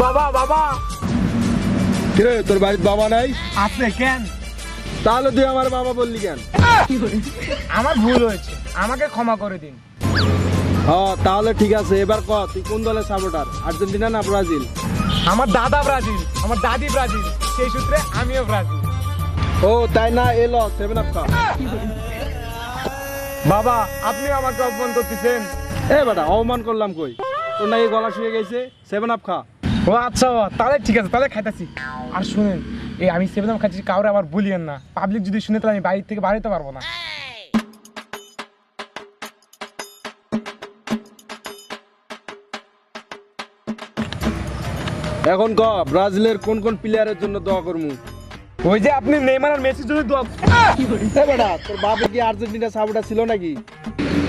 বাবা বাবা কিরে তোর বাড়ির বাবা নাই আপনি কেন তাহলে তুই আমার বাবা বললি কেন? আমার ভুল হয়েছে। আমাকে ক্ষমা করে দিন। তাহলে ঠিক আছে এবার ক তুই কোন দলের সাপোর্টার আর্জেন্টিনা না ব্রাজিল? আমার দাদা ব্রাজিল আমার দাদি ব্রাজিল সেই সূত্রে আমিও ব্রাজিল। ও তাই না? এলো সেভেন আপ খা বাবা আপনি আমাকে অপমান করতেছেন। এ বেটা অপমান করলাম কই? তোর নাকি গলা শুয়ে গেছে? সেভেন আপ খা। ও আচ্ছা তাহলে ঠিক আছে তাহলে খাইতাছি। আর শুনেন এই আমি সেভেন খাচ্ছি কাউরে আবার বলিয়েন না। পাবলিক যদি শুনে তাহলে আমি বাড়ি থেকে বাড়িতে পারব না। এখন ক ব্রাজিলের কোন কোন প্লেয়ারের জন্য দোয়া করমু ওই যে আপনি নেইমার আর মেসির জন্য দোয়া কি এ বেটা তোর বাপে কি আর্জেন্টিনা সাপোর্টার ছিল নাকি?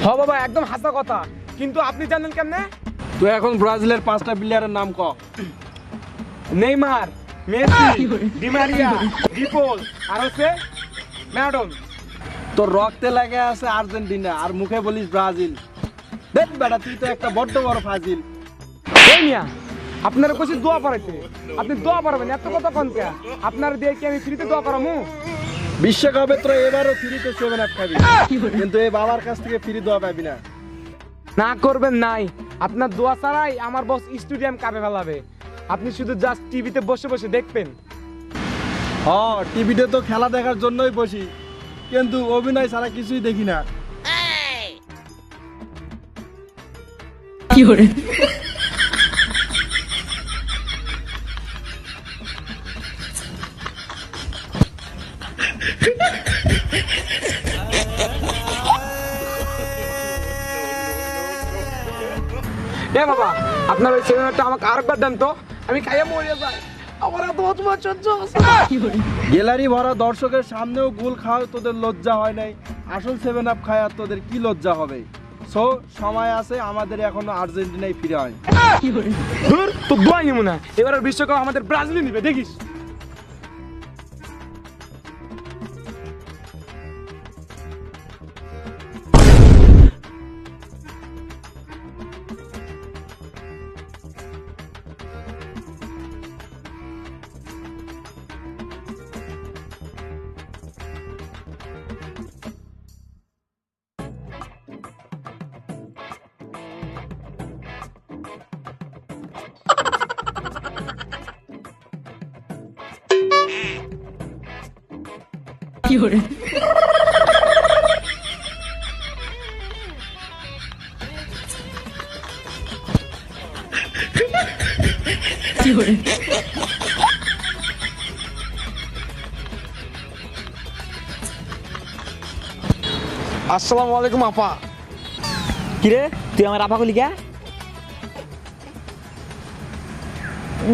হ বাবা একদম হাসা কথা। কিন্তু আপনি জানেন কেমনে? তুই এখন ব্রাজিলের পাঁচটা প্লেয়ারের নাম ক? Neymar. Messi Di Maria De Paul আর হচ্ছে ম্যাডন তোর রক্তে লাগে আছে আর্জেন্টিনা আর মুখে বলিস ব্রাজিল। দেখ বেটা তুই তো একটা বড্ড বড় ফাজিল। মিয়া আপনারা কইছি দোয়া পড়াইতে আপনি দোয়া পড়াবেন এত কথা কোন কে? আপনার দিয়ে কি আমি ফ্রিতে দোয়া করামু? বিশ্বকাপে তো এবারও ফ্রিতে সেভেন আপ খাবি। কিন্তু এই বাবার কাছ থেকে ফ্রি দেওয়া পাবি না। না করবেন নাই। আপনার দোয়া ছাড়াই আমার বস স্টেডিয়াম কাপে ফেলাবে। আপনি শুধু জাস্ট টিভিতে বসে বসে দেখবেন। হ টিভিতে তো খেলা দেখার জন্যই বসি। কিন্তু অভিনয় ছাড়া কিছুই দেখি না। এ বাবা আপনার ওই সিনেমাটা আমাকে আরেকবার দেন তো। আমি খাইয়া মরে যাই। আমার এত অতবার সহ্য গ্যালারি ভরা দর্শকের সামনেও গুল খাওয়া তোদের লজ্জা হয় নাই। আসল সেভেন আপ খায় আর তোদের কি লজ্জা হবে? সো সময় আছে আমাদের এখনও আর্জেন্টিনায় ফিরে হয় তো দোয়াই না। এবার বিশ্বকাপ আমাদের ব্রাজিলে নিবে দেখিস। আসসালামু আলাইকুম আপা। কিরে তুই আমার আপা কলি কে?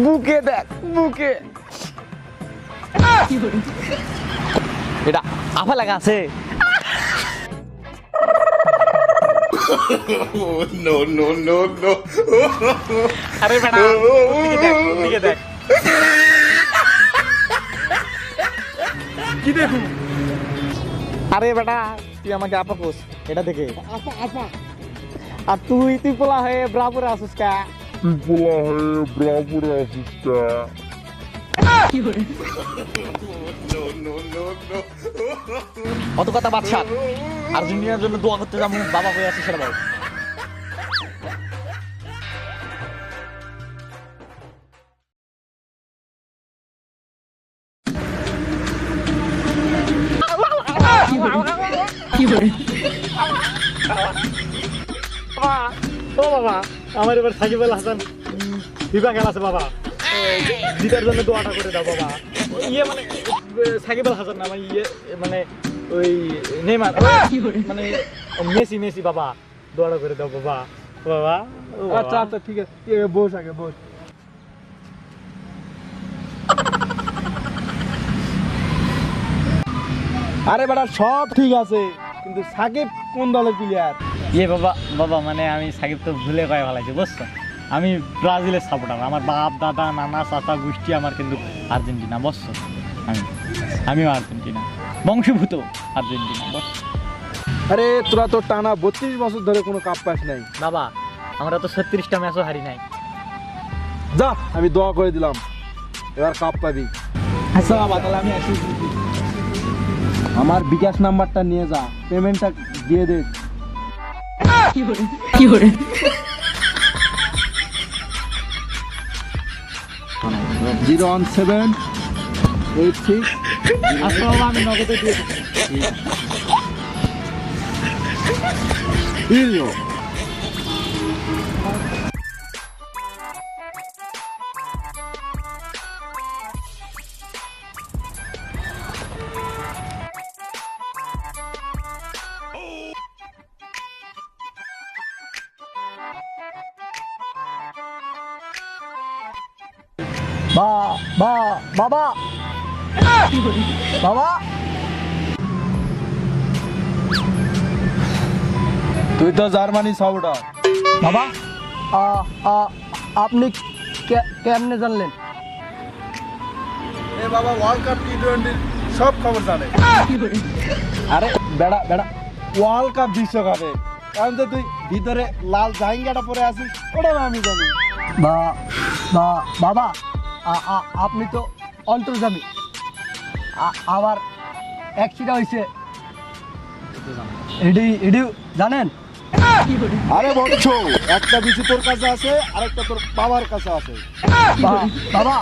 বুকে দেখ বুকে। আপা লাগা আছে। আরে বেটা দিকে দেখ দিকে দেখ। কি দেখুন? আরে বেটা তুই আমাকে আপা কোস এটা দেখে। আপা আপা। আর তুই তুই পোলা হয়ে ব্রাপুরে আসিস কা? Pula rei, bravo, racista. অত কথা বাদশাহ? আর্জেন্টিনার জন্য দোয়া করতে যাব, বাবা হয়ে আছে সেটা বল। ও বাবা, আমার এবার সাকিব আল হাসান খেলা আছে বাবা। জিতার জন্য দোয়াটা করে দাও বাবা। ইয়ে মানে সাকিব আল হাসান না মানে ইয়ে মানে ওই নেইমার মানে মেসি মেসি বাবা। দোয়াটা করে দাও বাবা। বাবা আচ্ছা আচ্ছা ঠিক আছে। বস আগে বস। আরে বেটা সব ঠিক আছে কিন্তু সাকিব কোন দলের প্লেয়ার ইয়ে বাবা বাবা মানে আমি সাকিব তো ভুলে কয়ে ফেলাইছি বুঝছ? আমি ব্রাজিলের সাপোর্টার আমার বাপ দাদা নানা চাচা গোষ্ঠী আমার কিন্তু আর্জেন্টিনা বুঝছ আমি আমিও আর্জেন্টিনা বংশীভূত আর্জেন্টিনা বস আরে তোরা তো টানা বত্রিশ বছর ধরে কোনো কাপ পাস নাই। বাবা আমরা তো ছত্রিশটা ম্যাচও হারি নাই। যা আমি দোয়া করে দিলাম। এবার কাপ পাবি আচ্ছা বাবা তাহলে আমি আসি। আমার বিকাশ নাম্বারটা নিয়ে যা পেমেন্টটা দিয়ে দে। Zero one seven eight six আমি নগদে দিয়ে দিচ্ছি। বাবা। বাবা। তুই তো জার্মানি সাপোর্টার বাবা আ, আ, আপনি কে- কেমনে জানলেন? এ বাবা ওয়ার্ল্ড কাপ টি টোয়েন্টির সব খবর জানে। আরে বেড়া বেড়া। ওয়ার্ল্ড কাপ বিশ্বকাপে। কারণ তো তুই ভিতরে লাল জাহিঙ্গাটা পরে আছিস ওটা আমি জানি। বা বা বাবা আ- আ- আপনি তো অন্তর্জামী আ- আমার অ্যাক্সিডেন্ট হয়েছে এডি এডি জানেন? আরে বলছ একটা বিচি তোর কাছে আছে আরেকটা তোর বাবার কাছে আছে। বাবা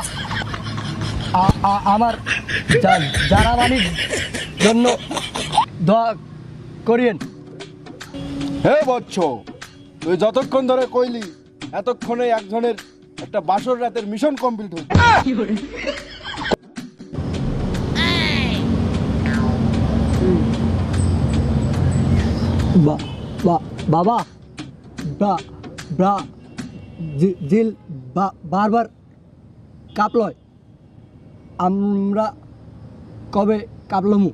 আমার যারা মানির জন্য দোয়া করিয়েন। হে বচ্চ তুই যতক্ষণ ধরে কইলি এতক্ষণে একজনের একটা বাসর রাতের মিশন কমপ্লিট হচ্ছে বাবা ব্রা ব্রা জিল বারবার কাঁপলয়। আমরা কবে কাঁপলমু?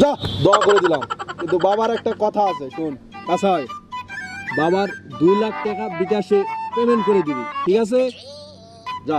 যা, দোয়া করে দিলাম। কিন্তু বাবার একটা কথা আছে, শোন কাসাই বাবার দুই লাখ টাকা বিকাশে পেমেন্ট করে দিবি, ঠিক আছে? যা।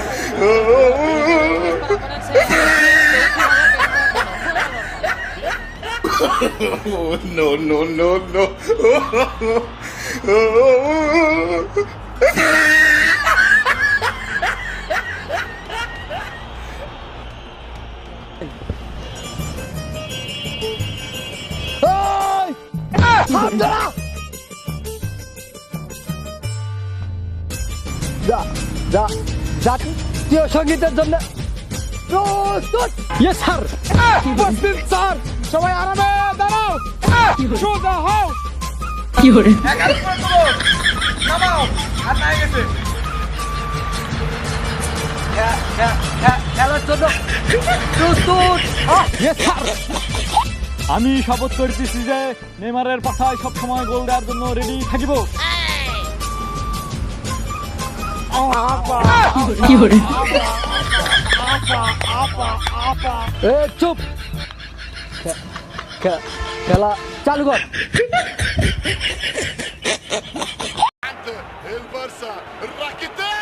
oh, no, no, no, no. Ơi! Hâm ra! Dạ, dạ, dạ. জাতীয় সঙ্গীতের জন্য প্রস্তুত। ইয়েস স্যার উপস্থিত স্যার। সবাই আরামে দাঁড়াও। সোজা হও। ইয়েস স্যার আমি শপথ করতেছি যে নেমারের পাশায় সবসময় গোল দেওয়ার জন্য রেডি থাকিব। এ চুপ খে- খে- খেলা চালু কর El Barça, Rakitic!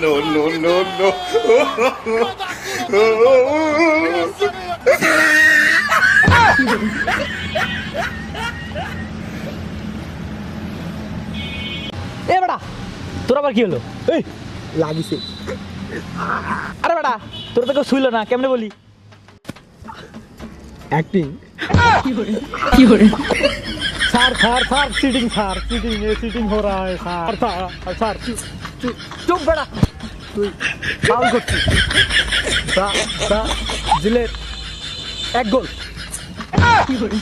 No, no, no, no. এ বেটা তোর আবার কি হলো? এই লাগিছে। আরে বেটা তোর তো কেউ শুইল না কেমনে বলি? অ্যাক্টিং কি করে sir sir sir cheating sir cheating এ চিটিং হো রা হ্যায় স্যার স্যার স্যার চুপ বেটা। তুই ফাউল করছিস। জিলেট এক গোল। কি করে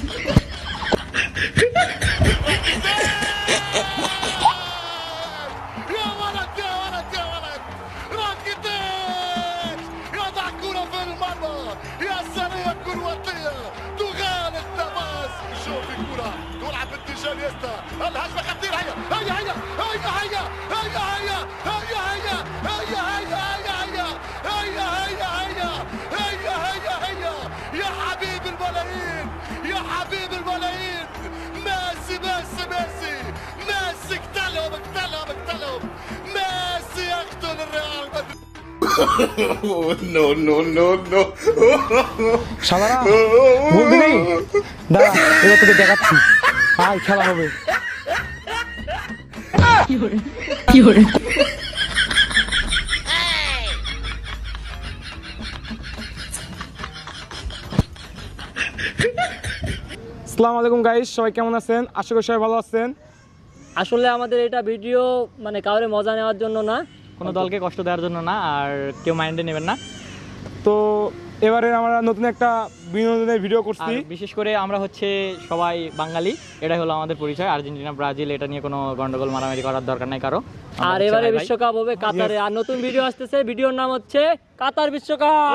يا سلام كرواتية تغالب تماس شوف الكرة. تلعب باتجاه نيستا الهجمة خطيرة. هيا. هيا هيا. هيا هيا. هيا هيا. هيا هيا هيا هيا. هيا هيا هيا. هيا هيا هيا. يا حبيب الملايين. يا حبيب الملايين. ميسي ميسي ميسي. ميسي اقتلهم اقتلهم اقتلهم. ميسي يقتل الريال مدريد. শালারা বলবি নেই দাঁড়া এবার তোকে দেখাচ্ছি। আয় খেলা হবে। আসসালামু আলাইকুম গাইস সবাই কেমন আছেন? আশা করি সবাই ভালো আছেন। আসলে আমাদের এটা ভিডিও মানে কাউরে মজা নেওয়ার জন্য না। কোনো দলকে কষ্ট দেওয়ার জন্য না আর কেউ মাইন্ডে নেবেন না। তো এবারে আমরা নতুন একটা বিনোদনের ভিডিও করছি। বিশেষ করে আমরা হচ্ছে সবাই বাঙালি এটাই হলো আমাদের পরিচয়। আর্জেন্টিনা ব্রাজিল এটা নিয়ে কোনো গন্ডগোল মারামারি করার দরকার নাই কারও। আর এবারে। বিশ্বকাপ হবে কাতারে। আর নতুন ভিডিও আসতেছে ভিডিওর নাম হচ্ছে কাতার বিশ্বকাপ!